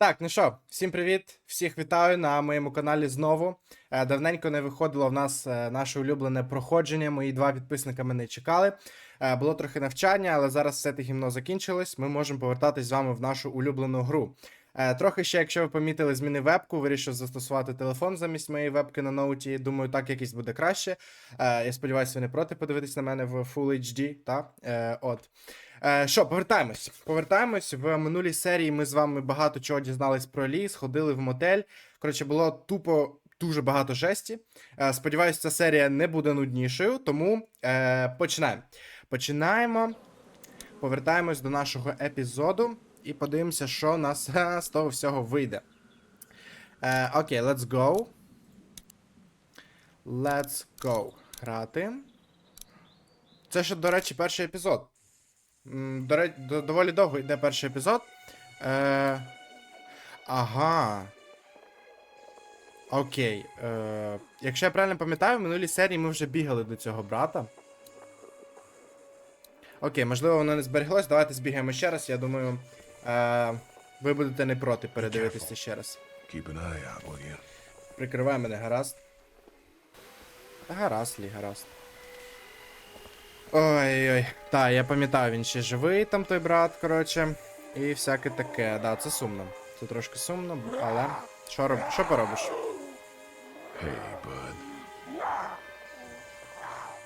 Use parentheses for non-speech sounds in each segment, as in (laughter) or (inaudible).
Так, ну що, всім привіт, всіх вітаю на моєму каналі знову. Е, Давненько не виходило в нас е, наше улюблене проходження. Мої два підписника мене чекали. Е, Було трохи навчання, але зараз все те гімно закінчилось. Ми можемо повертатись з вами в нашу улюблену гру. Трохи ще, якщо ви помітили, змінив вебку, вирішив застосувати телефон замість моєї вебки на ноуті. Думаю, так якось буде краще. Я сподіваюся, ви не проти подивитись на мене в Full HD. Та? От. Е, Що, повертаємось. Повертаємось. В минулій серії ми з вами багато чого дізнались про ліс, ходили в мотель. Коротше, було тупо дуже багато жесті. Е, Сподіваюсь, ця серія не буде нуднішою, тому е, починаємо. Починаємо. Повертаємось до нашого епізоду і подивимося, що у нас (laughs) з того всього вийде. Е, окей, let's go. Let's go. Грати. Це ще, до речі, перший епізод. М, До речі, до, доволі довго йде перший епізод. Е, ага. Окей. Е, якщо я правильно пам'ятаю, в минулій серії ми вже бігали до цього брата. Окей, можливо, воно не збереглось. Давайте збігаємо ще раз. Я думаю, е, ви будете не проти передивитися ще раз. Прикривай мене, гаразд. Та гаразд, лі, гаразд. Ой-ой. Та, я пам'ятаю, він ще живий, там той брат, коротше. І всяке таке. Да, це сумно. Це трошки сумно, але. Що роб... що поробиш? Hey, bud.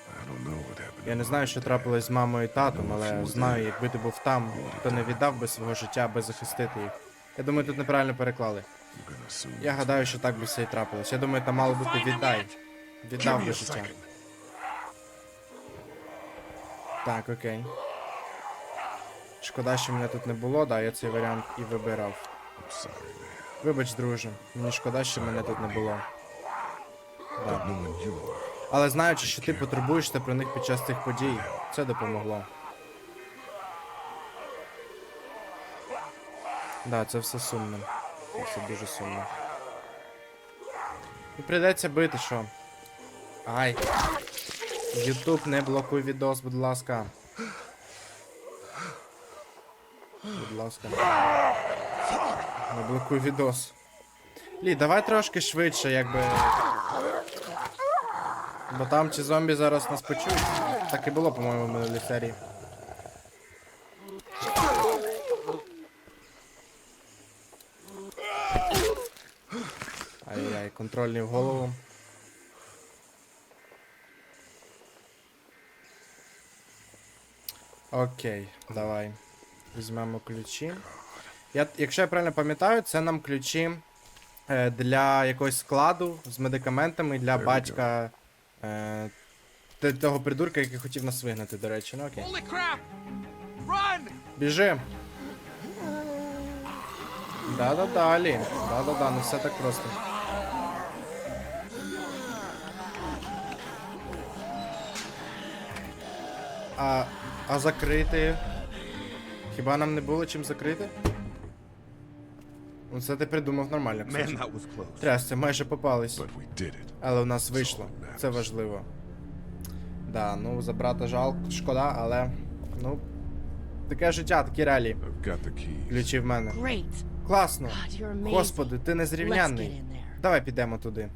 I don't know what happened. Я не знаю, що трапилось з мамою і татом, але знаю, якби ти був там, то не віддав би свого життя, аби захистити їх. Я думаю, тут неправильно переклали. Gonna. Я гадаю, що так би все і трапилось. Я думаю, там мало бути віддай. Віддав би життя. Так, окей. Шкода, що мене тут не було, да, я цей варіант і вибирав. Вибач, друже, мені шкода, що мене тут не було. You, Але знаючи, що ти потребуєшся про них під час цих подій, це допомогло. Да, це все сумно. Це все дуже сумно. І прийдеться бити, що. Ай. Ютуб, не блокуй відос, будь ласка. Будь ласка. Не блокуй відос. Лі, давай трошки швидше, якби. Бо там чи зомбі зараз нас почують. Так і було, по-моєму, в минулій серії. Ай-яй, контрольний в голову. Окей, давай. Візьмемо ключі. Я, якщо я правильно пам'ятаю, це нам ключі е, для якогось складу з медикаментами для There батька е, того придурка, який хотів нас вигнати, до речі. Ну окей. Holy crap! Run! Біжи. Да-да-да, Алі. Да-да-да, не все так просто. А, а закрити? Хіба нам не було чим закрити? Це ти придумав нормально, кстати. Трясся, майже попались. Але в нас вийшло. Це важливо. Да, ну за брата жалко, шкода, але. Ну. Таке життя, такі реалії. Ключі в мене. Класно. Господи, ти незрівнянний. Давай підемо туди.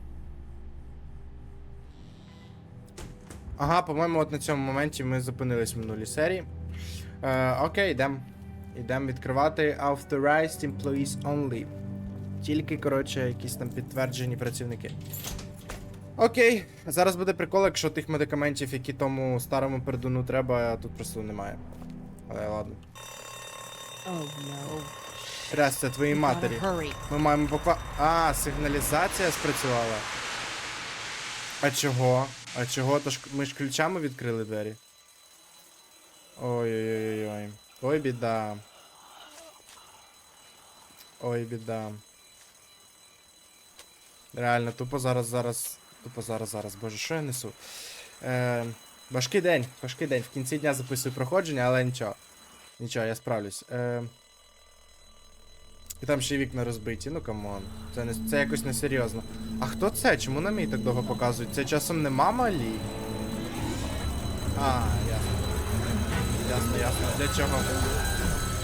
Ага, по-моєму, от на цьому моменті ми зупинились в минулій серії. Е, окей, йдемо. Йдемо відкривати Authorized Employees Only. Тільки, коротше, якісь там підтверджені працівники. Окей, зараз буде прикол, якщо тих медикаментів, які тому старому пердуну треба, тут просто немає. Але ладно. Oh no. Трясся твоїй матері. Ми маємо буква. А, сигналізація спрацювала. А чого? А чого? То ж ми ж ключами відкрили двері. Ой-ой-ой-ой. Ой, біда. Ой, біда. Реально, тупо зараз, зараз. Тупо зараз, зараз. Боже, що я несу? Е, важкий день, важкий день. В кінці дня записую проходження, але нічого. Нічого, я справлюсь. Е, і там ще вікна розбиті, ну камон. Це не це якось несерйозно. А хто це? Чому на мій так довго показують? Це часом не мама Лі? А, ясно. Ясно, ясно. Для чого?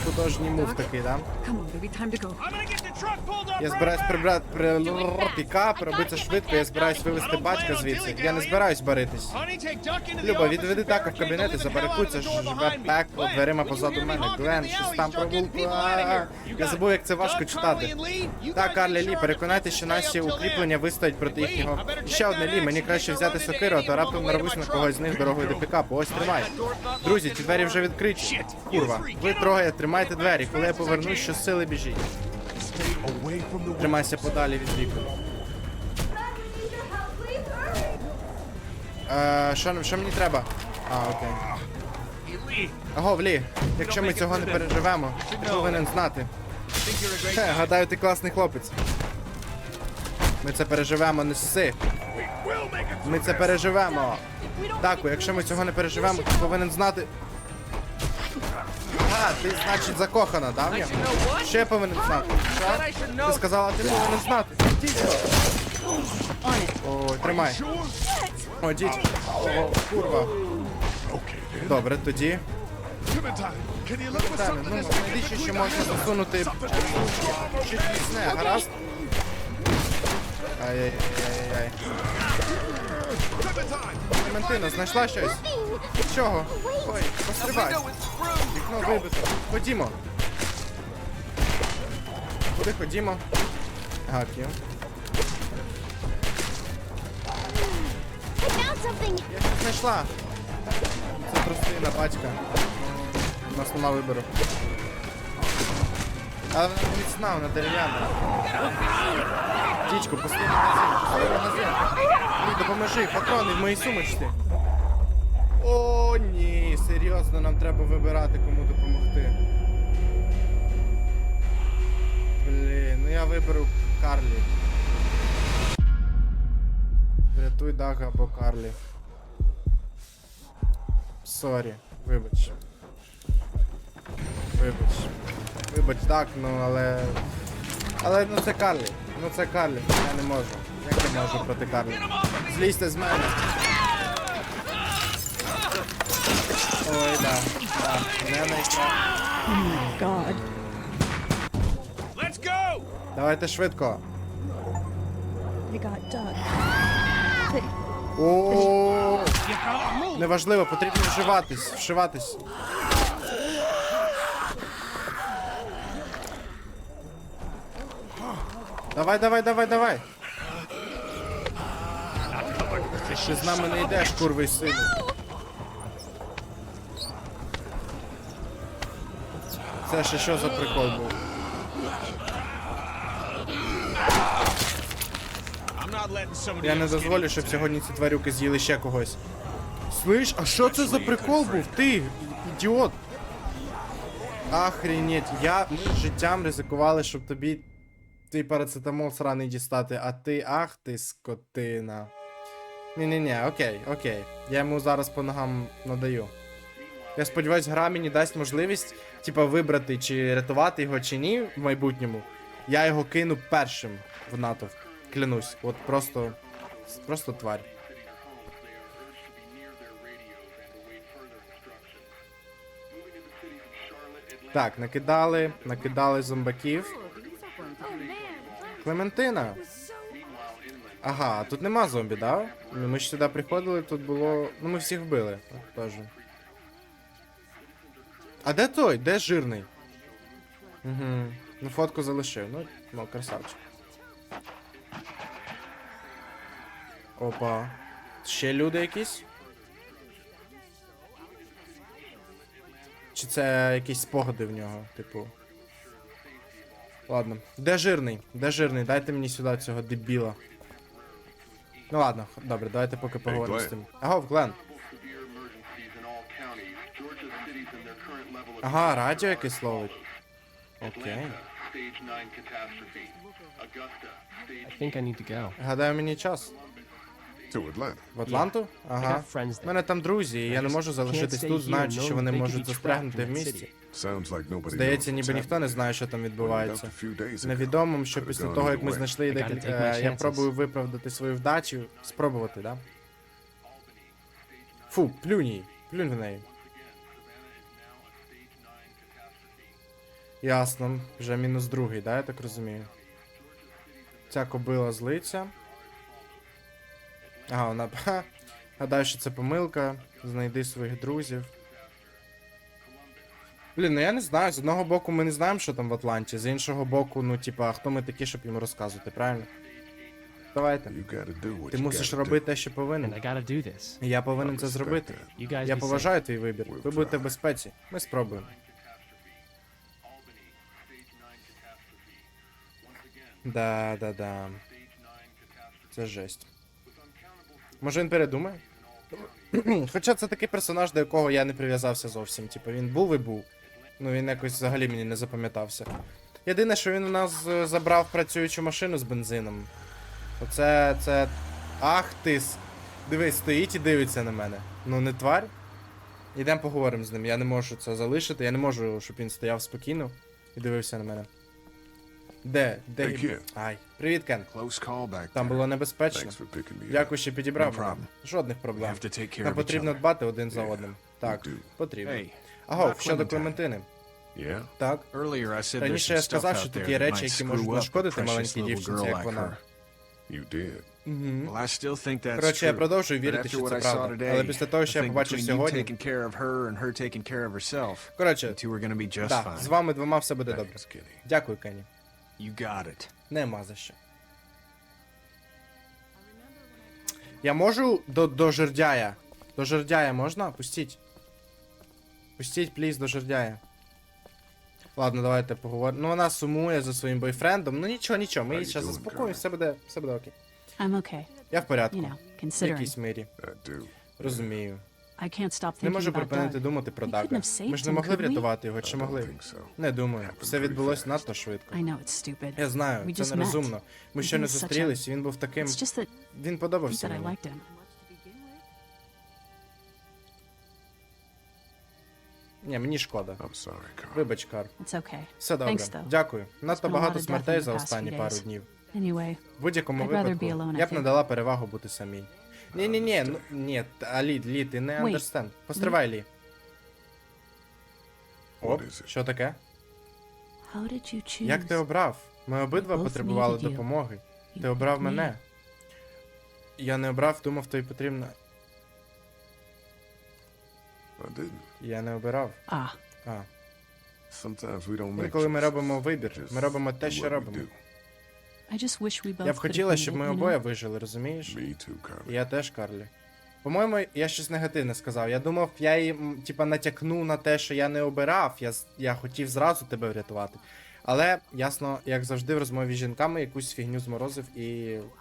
Художній мув такий, да? Я збираюсь прибрати при пікап, робити швидко, я збираюсь вивезти батька звідси. Я не збираюсь баритись. Люба, відведи така в кабінет і забарикуйся, що живе пекло дверима позаду мене. Глен, щось там start про getting вулку. people out of here. You Я забув, як це важко читати. Так, Карлі Лі, sure our переконайте, що наші укріплення вистоять проти їхнього. І ще одне Лі, мені краще взяти сокиру, а то раптом нарвусь на когось з них дорогою до пікапу. Ось тримай. Друзі, ці двері вже відкриті. Курва, ви троє тримайте двері. Коли я повернусь, що сили біжіть. Тримайся подалі від вікон. Е, що, що мені треба? А, окей. Аго, Влі, якщо ми цього не переживемо, ти повинен знати. Хе, гадаю, ти класний хлопець. Ми це переживемо, не сси. Ми це переживемо. Таку, якщо ми цього не переживемо, ти повинен знати. А, ти, значить, закохана, да, в нього? Що я повинен знати? Що? Ти сказала, ти повинен знати. Дідько. О, тримай. О, дідько. О, курва. Добре, тоді. Something ну, найбільше, що можна засунути чуть міцне, гаразд? Ай-яй-яй-яй. Клементина, знайшла щось? Чого? Ой, пострибай. Вікно вибито. Ходімо. Куди ходімо? I. Я щось знайшла. Це трустина, батька. У нас нема вибору. Але вона міцна, вона дерев'яна. Дічко, пусти магазин, пусти магазин. Ні, допоможи, патрони в моїй сумочці. О, ні, серйозно, нам треба вибирати, кому допомогти. Блін, ну я виберу Карлі. Врятуй Дага або Карлі. Сорі, вибач. Вибач. Вибач, так, ну але. Але ну це Карлі. Ну це Карлі. Я не можу. Як я можу проти Карлі? Злізьте з мене. Ой, да. Да. Не найкраще. Let's go! Давайте швидко. О, неважливо, потрібно вживатись, вшиватись. Давай, давай, давай, давай. Ти ще з нами не йдеш, курвий сину. Це ще що за прикол був? Я не дозволю, щоб сьогодні ці тварюки з'їли ще когось. Слиш, а що це за прикол був? Ти, ідіот. Охренеть, я ми життям ризикували, щоб тобі твій парацетамол сраний дістати, а ти, ах ти скотина. Ні-ні-ні, окей, окей. Я йому зараз по ногам надаю. Я сподіваюсь, гра мені дасть можливість, типа, вибрати, чи рятувати його, чи ні в майбутньому. Я його кину першим в натовп. Клянусь. От просто. Просто тварь. Так, накидали, накидали зомбаків. Клементина. Ага, тут нема зомбі, да? Ну, Ми ж сюди приходили, тут було. Ну ми всіх вбили. Теж. А де той? Де жирний? Угу. Ну фотку залишив. Ну, ну красавчик. Опа. Ще люди якісь? Чи це якісь спогади в нього, типу. Ладно. Де жирний? Де жирний? Дайте мені сюди цього дебіла. Ну ладно, добре, давайте поки поговоримо з тим. Агов, Глен. Ага, радіо якесь ловить. Окей. I think I need to go. Гадаю, мені час. To Atlanta. В Атланту? Ага. У мене там друзі, і я не можу залишитись тут, знаючи, що вони можуть застрягнути в місті. Здається, ніби ніхто не знає, що там відбувається. Невідомим, що після того, як ми знайшли декілька. е, Я пробую виправдати свою вдачу, спробувати, да? Фу, плюнь їй, плюнь в неї. Ясно. Вже мінус другий, да, я так розумію. Ця кобила злиться. Ага, вона. (laughs) Ха. Гадаю, що це помилка. Знайди своїх друзів. Блін, ну я не знаю. З одного боку, ми не знаємо, що там в Атланті, з іншого боку, ну, типа, хто ми такі, щоб йому розказувати, правильно? Давайте. Ти мусиш робити те, що повинен. Я повинен це зробити. Я поважаю твій вибір. Ви будете в безпеці. Ми спробуємо. Да, да, да. Це жесть. Може він передумає? (clears throat) Хоча це такий персонаж, до якого я не прив'язався зовсім. Типу, він був і був. Ну він якось взагалі мені не запам'ятався. Єдине, що він у нас е, забрав працюючу машину з бензином. Оце. це. Ах ти. Дивись, стоїть і дивиться на мене. Ну не тварь. Ідемо поговоримо з ним. Я не можу це залишити. Я не можу, щоб він стояв спокійно і дивився на мене. Де? Де? Hey, kid. Ай. Привіт, Кен. Close call back Там було небезпечно. Thanks for picking me up. Дякую, що підібрав No мене. problem. Жодних проблем. have to take care Нам of each потрібно other. дбати один за Yeah, одним. Так, do. потрібно. Hey, Аго, about щодо Clementine. Клементини. Yeah? Так. earlier I said there's Раніше some я stuff сказав, що out тут there є that речі, might які screw можуть up a нашкодити precious маленькій little дівчинці, як like вона. her. You did. Well, I still think that's Коротше, я true. продовжую But вірити, after що what це I saw правда. today, Але після того, що я think побачив between you сьогодні. taking care of her and her taking care of herself, Коротше, you two are gonna be just да, fine. з вами двома все буде добре. Thanks. Дякую, Кенні. You got it. Нема за що. Я можу до, до жердяя. До жердяя можна? Пустіть. Пустіть, пліз, до жердяя. Ладно, давайте поговоримо. Ну, вона сумує за своїм бойфрендом. Ну нічого, нічого, ми її зараз заспокоїмо, все буде, все буде окей. I'm okay. Я в порядку. You know, В якійсь мірі. I do. Розумію. I can't stop Не можу припинити думати про We Дага. Ми ж не могли врятувати його, чи могли? Не думаю. Все відбулось надто швидко. I know it's. Я знаю, We це нерозумно. Ми was a- зустрілись, і він був таким. That, Він подобався мені. liked him. Ні, мені шкода. I'm sorry, Вибач, Кар. It's okay. Все добре. Thanks. Дякую. Надто багато смертей за останні пару днів. Anyway, В будь-якому випадку я б надала перевагу бути самій. Ні, ні, ні, ну ні, а Лі, Лі, ти не Wait. understand. Постривай, Лі. Оп, What is it? що таке? how did you choose? Як ти обрав? Ми обидва both потребували needed you. допомоги. You Ти обрав picked me. мене. Я не обрав, думав, тобі потрібно. I didn't. Я не обирав. Ah, А. Sometimes we don't make Інколи ми choices. робимо вибір. Just Ми робимо те, do що what we робимо. do. Я б хотіла, щоб ми обоє вижили, розумієш? Me too, Carl. Я теж, Карлі. По-моєму, я щось негативне сказав. Я думав, я їм типа, натякну на те, що я не обирав. Я, з- я хотів зразу тебе врятувати. Але, ясно, як завжди, в розмові з жінками якусь фігню зморозив і.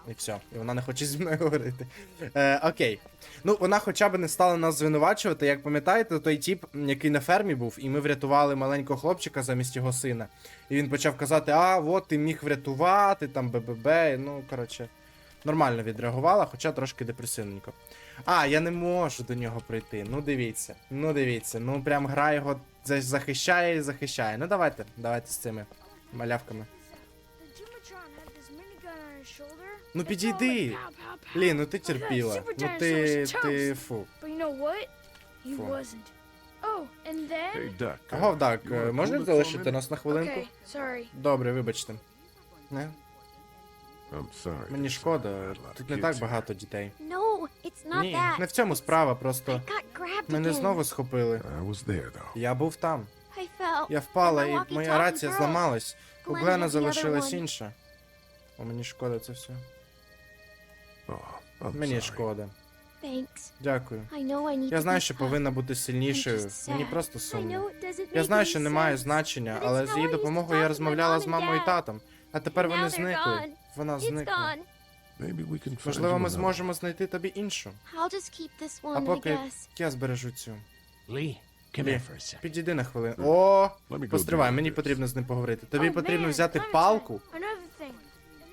і все. І вона не хоче зі мною говорити. Е, окей. Ну, вона хоча б не стала нас звинувачувати. Як пам'ятаєте, той тіп, який на фермі був, і ми врятували маленького хлопчика замість його сина. І він почав казати: а, от ти міг врятувати, там БББ. Ну, коротше, нормально відреагувала, хоча трошки депресивненько. А, я не можу до нього прийти. Ну дивіться, ну дивіться, ну прям гра його захищає і захищає. Ну давайте, давайте з цими малявками. Ну підійди. Лі, ну ти терпіла. Ну ти. ти фу. Oh, uh, Говдак, a залишити нас на хвилинку? Добре, вибачте. Не? Мені шкода, тут не так багато дітей. No, it's not Ні, не в цьому справа, просто I got grabbed мене знову схопили. I was there, though. Я був там. Я впала, і моя рація зламалась. У Глена залишилась інша. О, мені шкода це все. Мені шкода. Дякую. Я знаю, що повинна бути сильнішою. Мені просто сумно. Я знаю, що немає sense, значення, але з її допомогою я розмовляла з мамою і татом. А тепер вони зникли. Вона зникла. Gone. Maybe we can find Можливо, you ми another. зможемо знайти тобі іншу. I'll just keep this А I поки guess. я збережу цю. Lee, come Лі, for a second. підійди на хвилину. О, Let me go постривай, мені this. потрібно з ним поговорити. Тобі Oh, потрібно man, взяти палку, Another thing.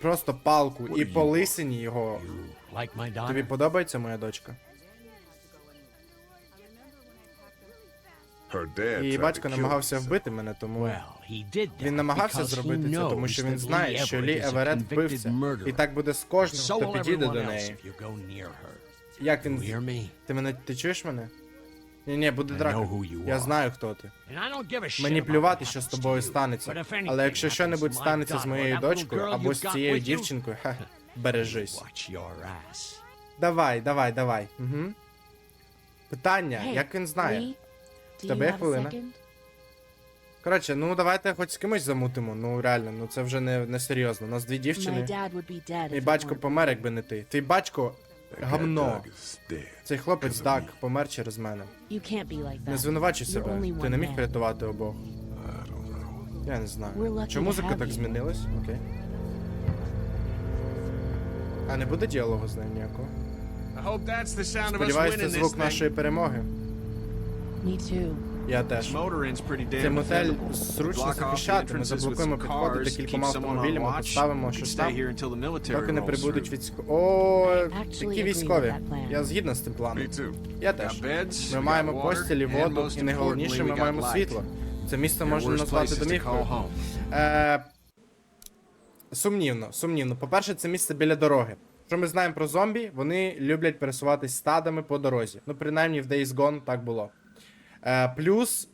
просто палку, і по лисині його. Like my Тобі подобається моя дочка? І батько намагався вбити мене, тому. Well, he did that Він намагався зробити це, тому що він знає, що Лі Еверет murderer. І так буде з кожним, хто підійде до неї. if you go near her. Як він. Ти мене ти чуєш мене? Ні, ні, буде драка. know who you Я знаю, хто ти. And I don't give a shit Мені плювати, що з тобою станеться. Але якщо що-небудь станеться з моєю дочкою або з цією дівчинкою, ха, (laughs) бережись. Давай, давай, давай. Угу. Питання, як він знає? Do Тебе є хвилина? Коротше, ну давайте хоч з кимось замутимо. Ну реально, ну це вже не, не серйозно. У нас дві дівчини. Мій батько помер, якби не ти. Твій батько гамно. Цей хлопець me. помер через мене. Не звинувачуй себе. Ти не міг врятувати обох. Я не знаю. To музика так змінилась? Окей. А не буде діалогу з нею ніякого. Це звук нашої перемоги. Me too. Я теж. motor inn's pretty Цей мотель зручно Block off the захищати. Ми заблокуємо підходи cars, кількома keep someone on автомобілями, поставимо We щось там. here until the military Поки не прибудуть through. військо. О, такі військові. Я згідна з цим планом. Я теж. Ми маємо постілі, воду, і найголовніше, ми маємо світло. Це місце можна назвати домівкою. Е, сумнівно, сумнівно. По-перше, це місце біля дороги. Що ми знаємо про зомбі, вони люблять пересуватись стадами по дорозі. Ну, принаймні в Days Gone так було. Е, плюс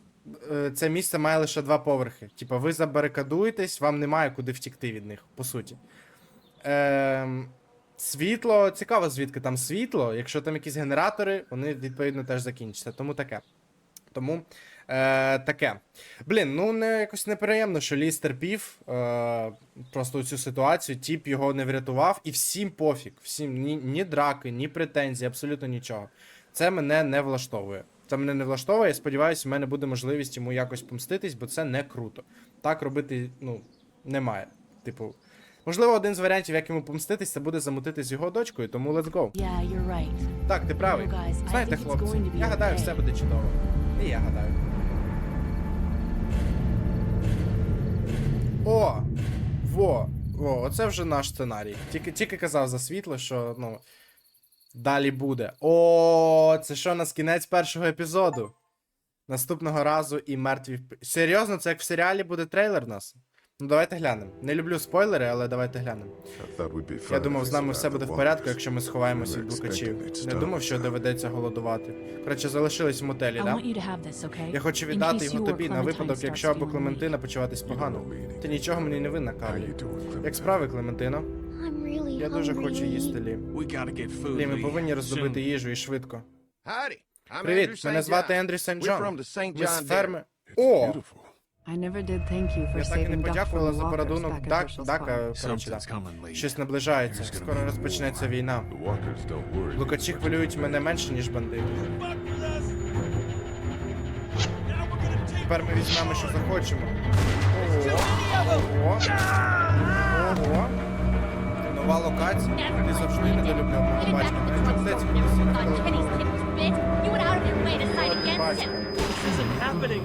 е, це місце має лише два поверхи. Типа, ви забарикадуєтесь, вам немає куди втікти від них, по суті. Е, світло, цікаво, звідки там світло. Якщо там якісь генератори, вони відповідно теж закінчаться. Тому таке. Тому е, таке. Блін, ну не якось неприємно, що Ліс терпів е, просто цю ситуацію, тіп його не врятував, і всім пофіг. Всім ні, ні драки, ні претензій, абсолютно нічого. Це мене не влаштовує. Це мене не влаштовує. Я сподіваюся, в мене буде можливість йому якось помститись, бо це не круто. Так робити, ну, немає. Типу, можливо, один з варіантів, як йому помститись, це буде замутити з його дочкою, тому let's go. Yeah, you're right. Так, ти правий. Guys, Знаєте, хлопці, я гадаю, okay. все буде чудово. І я гадаю. О! Во! Во, оце вже наш сценарій. Тільки, тільки казав за світло, що ну. Далі буде. О, це що у нас кінець першого епізоду. Наступного разу і мертві. Серйозно, це як в серіалі буде трейлер у нас? Ну давайте глянемо. Не люблю спойлери, але давайте глянемо. Я думав, з нами все буде в порядку, якщо ми сховаємося від блукачів. Не думав, що доведеться голодувати. Коротше, залишились в мотелі, да? Я хочу віддати його тобі на випадок, якщо або Клементина почуватись погано. Ти нічого мені не винна, Карлі. Як справи, Клементино? Я дуже хочу їсти, Лі. We gotta get food. Лі, ми повинні роздобити їжу і швидко. Привіт, мене звати. Ендрю Сент We're Джон. from the St. Ми з ферми. О! beautiful. I never did thank you for Я так і не подякувала за at Дак, Дака. Коротше, Lee. Щось наближається. Скоро розпочнеться війна. Блукачі as хвилюють the мене менше, ніж бандити. Тепер ми візьмемо, що захочемо. Ого. Ого. Нова локація. Ти завжди недолюбляв мого батька. Мені в аптеці кудись thought навколо. Kenny's kid was bit. You went out of your way to side against Батька. him. This isn't happening.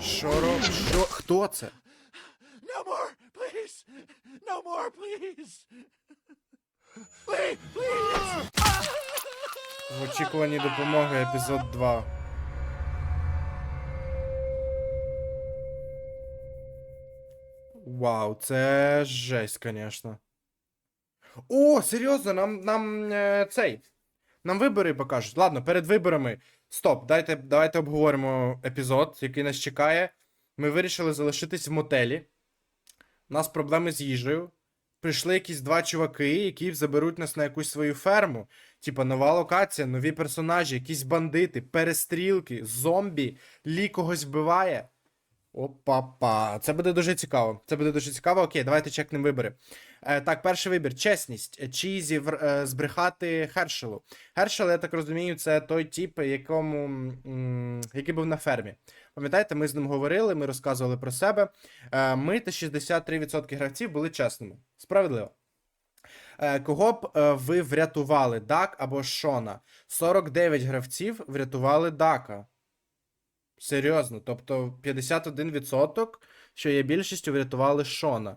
Що роб... Що? Хто це? No more, please. No more, please. Lee, please. В очікуванні допомоги епізод 2. Вау, це жесть, конечно. О, серйозно, нам, нам е, цей. Нам вибори покажуть. Ладно, перед виборами. Стоп, дайте, давайте обговоримо епізод, який нас чекає. Ми вирішили залишитись в мотелі. У нас проблеми з їжею. Прийшли якісь два чуваки, які заберуть нас на якусь свою ферму. Типа нова локація, нові персонажі, якісь бандити, перестрілки, зомбі, лі когось вбиває. Опа-па. Це буде дуже цікаво. Це буде дуже цікаво. Окей, давайте чекнемо вибори. Е, так, перший вибір. Чесність. Чізі е, збрехати Хершелу. Хершел, я так розумію, це той тип, якому, м, який був на фермі. Пам'ятаєте, ми з ним говорили, ми розказували про себе. Е, ми та 63% гравців були чесними. Справедливо. Е, Кого б е, ви врятували, Дак або Шона? 49 гравців врятували Дака. Серйозно, тобто 51%, що є більшістю, врятували Шона.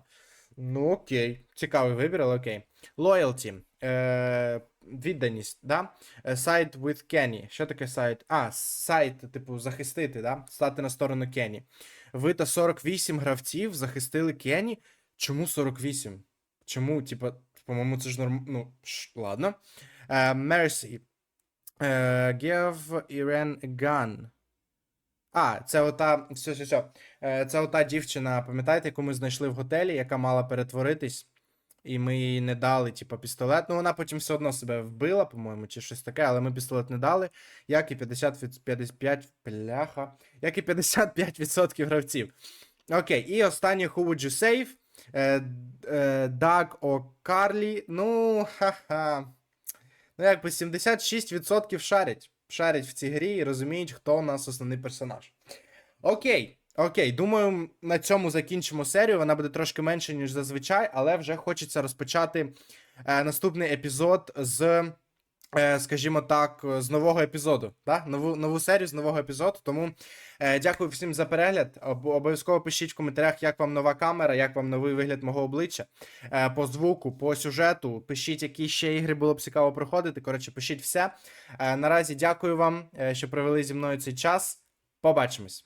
Ну, окей. Цікавий вибір, але окей. Loyalty. Е, відданість, да? Е, Side with Kenny. Що таке side? А, сайт, типу, захистити, да? Стати на сторону Кенні. Ви та 48 гравців захистили Кенні. Чому 48? Чому, типа, по-моєму, це ж норм... Ну, ш... ладно. Е, Mercy. Е, give Iran a gun. А, це ота. Все, все, все. Це ота дівчина, пам'ятаєте, яку ми знайшли в готелі, яка мала перетворитись, і ми їй не дали, типу, пістолет. Ну, вона потім все одно себе вбила, по-моєму, чи щось таке, але ми пістолет не дали. Як і 50 від 55 пляха. Як і 55% гравців. Окей, і останнє Who would you save? Е, е, Даг О Карлі. Ну, ха-ха. Ну, якби 76% шарять. Шарять в цій грі і розуміють, хто у нас основний персонаж. Окей, окей, думаю, на цьому закінчимо серію. Вона буде трошки менше, ніж зазвичай, але вже хочеться розпочати е, наступний епізод з, скажімо так, з нового епізоду. Да? Нову, нову серію з нового епізоду. Тому е, дякую всім за перегляд. Об- обов'язково пишіть в коментарях, як вам нова камера, як вам новий вигляд мого обличчя. Е, по звуку, по сюжету. Пишіть, які ще ігри було б цікаво проходити. Коротше, пишіть все. Е, наразі дякую вам, е, що провели зі мною цей час. Побачимось.